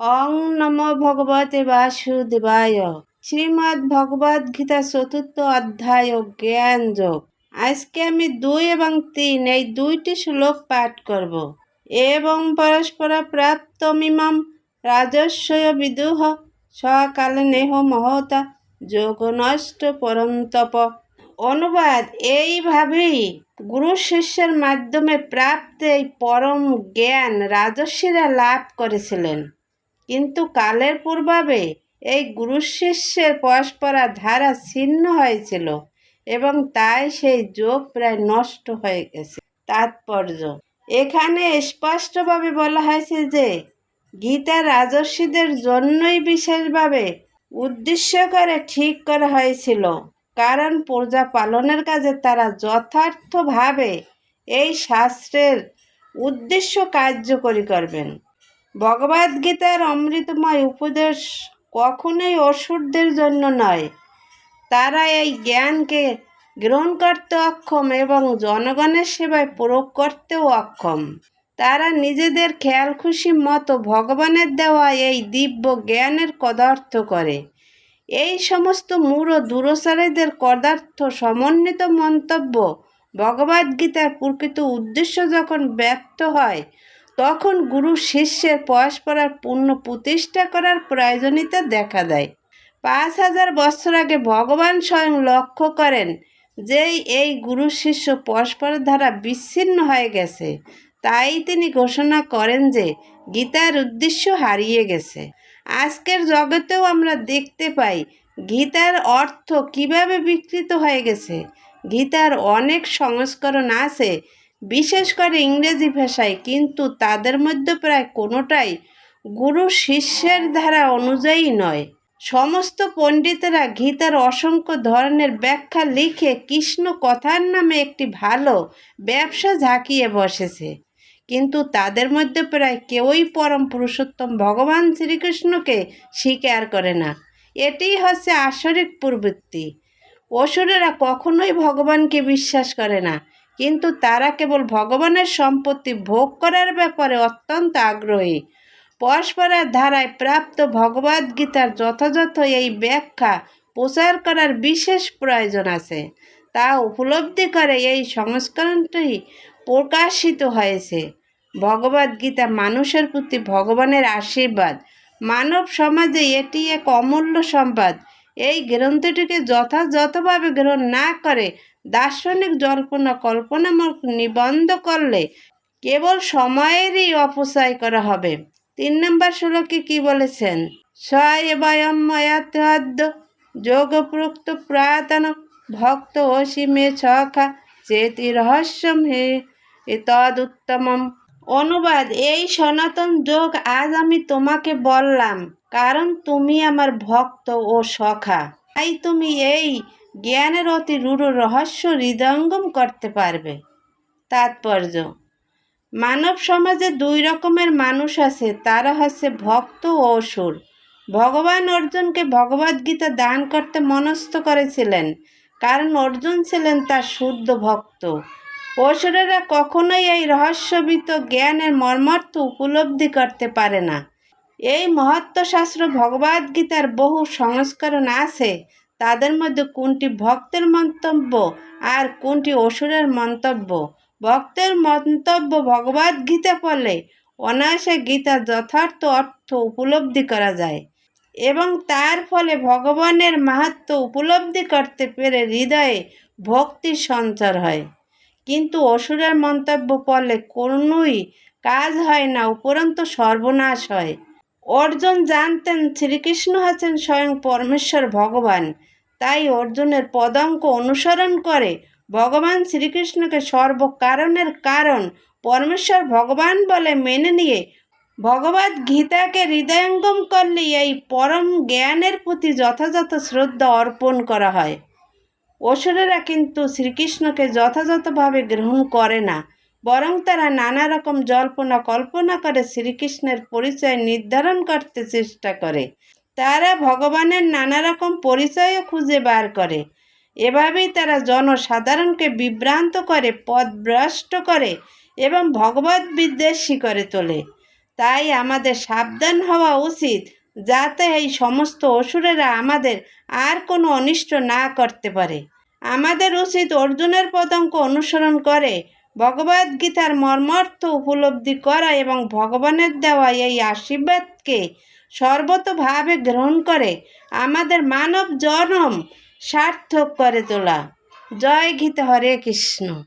অং নম ভগবতে বাসুদেবায়। শ্রীমদ্ ভগবদ গীতা চতুর্থ অধ্যায় জ্ঞান যোগ আজকে আমি দুই এবং তিন, এই দুইটি শ্লোক পাঠ করব। এবং পরস্পর প্রাপ্তমিমাম রাজস্বয় বিদুহ সকালে নেহ মহতা যোগ নষ্ট পরন্তপ অনুবাদ, এইভাবেই গুরু শিষ্যের মাধ্যমে প্রাপ্ত এই পরম জ্ঞান রাজস্বীরা লাভ করেছিলেন। কিন্তু কালের পূর্বাবে এই গুরু শিষ্যের পরস্পরা ধারা ছিন্ন হয়েছিল এবং তাই সেই যোগ প্রায় নষ্ট হয়ে গেছে। তাৎপর্য। এখানে স্পষ্টভাবে বলা হয়েছে যে, গীতা রাজস্বীদের জন্যই বিশেষভাবে উদ্দেশ্য করে ঠিক করা হয়েছিল। কারণ প্রজা পালনের কাজে তারা যথার্থভাবে এই শাস্ত্রের উদ্দেশ্য কার্যকরী করবেন। ভগবদ্গীতার অমৃতময় উপদেশ কখনোই অসুরদের জন্য নয়। তারা এই জ্ঞানকে গ্রহণ করতে অক্ষম এবং জনগণের সেবায় প্রয়োগ করতেও অক্ষম। তারা নিজেদের খেয়াল খুশি মতো ভগবানের দেওয়া এই দিব্য জ্ঞানের কদার্থ করে। এই সমস্ত মূঢ় দূরচারীদের কদার্থ সমন্বিত মন্তব্য ভগবদ্গীতার প্রকৃত উদ্দেশ্য যখন ব্যক্ত হয় তখন গুরু শিষ্যের পরস্পরার পূর্ণ প্রতিষ্ঠা করার প্রয়োজনীয়তা দেখা দেয়। পাঁচ হাজার বছর আগে ভগবান স্বয়ং লক্ষ্য করেন যে এই গুরু শিষ্য পরস্পর দ্বারা বিচ্ছিন্ন হয়ে গেছে। তাই তিনি ঘোষণা করেন যে গীতার উদ্দেশ্য হারিয়ে গেছে। আজকের জগতেও আমরা দেখতে পাই গীতার অর্থ কীভাবে বিকৃত হয়ে গেছে। গীতার অনেক সংস্করণ আছে বিশেষ করে ইংরেজি ভাষায়, কিন্তু তাদের মধ্যে প্রায় কোনোটাই গুরু শিষ্যের ধারা অনুযায়ী নয়। সমস্ত পণ্ডিতেরা গীতার অসংখ্য ধরনের ব্যাখ্যা লিখে কৃষ্ণ কথার নামে একটি ভালো ব্যবসা ঝাঁকিয়ে বসেছে। কিন্তু তাদের মধ্যে প্রায় কেউই পরম পুরুষোত্তম ভগবান শ্রীকৃষ্ণকে স্বীকার করে না। এটিই হচ্ছে আসরিক প্রবৃত্তি। অসুরেরা কখনোই ভগবানকে বিশ্বাস করে না। কিন্তু তারা কেবল ভগবানের সম্পত্তি ভোগ করার ব্যাপারে অত্যন্ত আগ্রহী। পরস্পরের ধারায় প্রাপ্ত ভগবদ্গীতার যথাযথ এই ব্যাখ্যা প্রচার করার বিশেষ প্রয়োজন আছে। তা উপলব্ধি করে এই সংস্করণটি প্রকাশিত হয়েছে। ভগবদ্গীতা মানুষের প্রতি ভগবানের আশীর্বাদ। মানব সমাজে এটি এক অমূল্য সম্পদ। এই গ্রন্থটিকে যথাযথভাবে গ্রহণ না করে দার্শনিক জল্পনা কল্পনামূলক নিবন্ধ করলে কেবল সময়েরই অপচয় করা হবে। তিন নম্বর শ্লোকে কি বলেছেন? স্বয়ময়াত্মাদ্য যোগপ্রুক্ত প্রাতন ভক্ত অসীমে ছখা চেতি রহস্যম হে তদ তদুত্তমম। অনুবাদ, এই সনাতন যোগ আজ আমি তোমাকে বললাম, কারণ তুমি আমার ভক্ত ও সখা। তাই তুমি এই জ্ঞানের অতি রূঢ় রহস্য হৃদয়ঙ্গম করতে পারবে। তাৎপর্য, মানব সমাজে দুই রকমের মানুষ আছে, তারা হচ্ছে ভক্ত ও অসুর। ভগবান অর্জুনকে ভগবদ্গীতা দান করতে মনস্থ করেছিলেন, কারণ অর্জুন ছিলেন তার শুদ্ধ ভক্ত। অসুরেরা কখনোই এই রহস্যবিত জ্ঞানের মর্মার্থ উপলব্ধি করতে পারে না। এই মহত্বশাস্ত্র ভগবদ্গীতার বহু সংস্করণ আছে তাদের মধ্যে কোনটি ভক্তের মন্তব্য আর কোনটি অসুরের মন্তব্য? ভক্তের মন্তব্য ভগবদ্গীতা পড়লে অনায়াসে গীতার যথার্থ অর্থ উপলব্ধি করা যায়। এবং তার ফলে ভগবানের মাহাত্ম উপলব্ধি করতে পেরে হৃদয়ে ভক্তির সঞ্চার হয়। কিন্তু অসুরের মন্তব্য পড়লে কোনোই কাজ হয় না, উপরন্তু সর্বনাশ হয়। অর্জুন জানতেন শ্রীকৃষ্ণ হচ্ছেন স্বয়ং পরমেশ্বর ভগবান। তাই অর্জুনের পদাঙ্ক অনুসরণ করে ভগবান শ্রীকৃষ্ণকে সর্বকারণের কারণ পরমেশ্বর ভগবান বলে মেনে নিয়ে ভগবদ গীতাকে হৃদয়ঙ্গম করলে এই পরম জ্ঞানের প্রতি যথাযথ শ্রদ্ধা অর্পণ করা হয়। অসুরেরা কিন্তু শ্রীকৃষ্ণকে যথাযথভাবে গ্রহণ করে না, বরং তারা নানা রকম জল্পনা কল্পনা করে শ্রীকৃষ্ণের পরিচয় নির্ধারণ করতে চেষ্টা করে। তারা ভগবানের নানা রকম পরিচয়ও খুঁজে বার করে। এভাবেই তারা জনসাধারণকে বিভ্রান্ত করে পথভ্রষ্ট করে এবং ভগবত বিদ্বেষী করে তোলে। তাই আমাদের সাবধান হওয়া উচিত, যাতে এই সমস্ত অসুরেরা আমাদের আর কোনো অনিষ্ট না করতে পারে। আমাদের উচিত অর্জুনের পদঙ্ক অনুসরণ করে ভগবদ্গীতার মর্মার্থ উপলব্ধি করা এবং ভগবানের দেওয়া এই আশীর্বাদকে সর্বতভাবে গ্রহণ করে আমাদের মানব জনম সার্থক করে তোলা। জয় গীতা হরে কৃষ্ণ।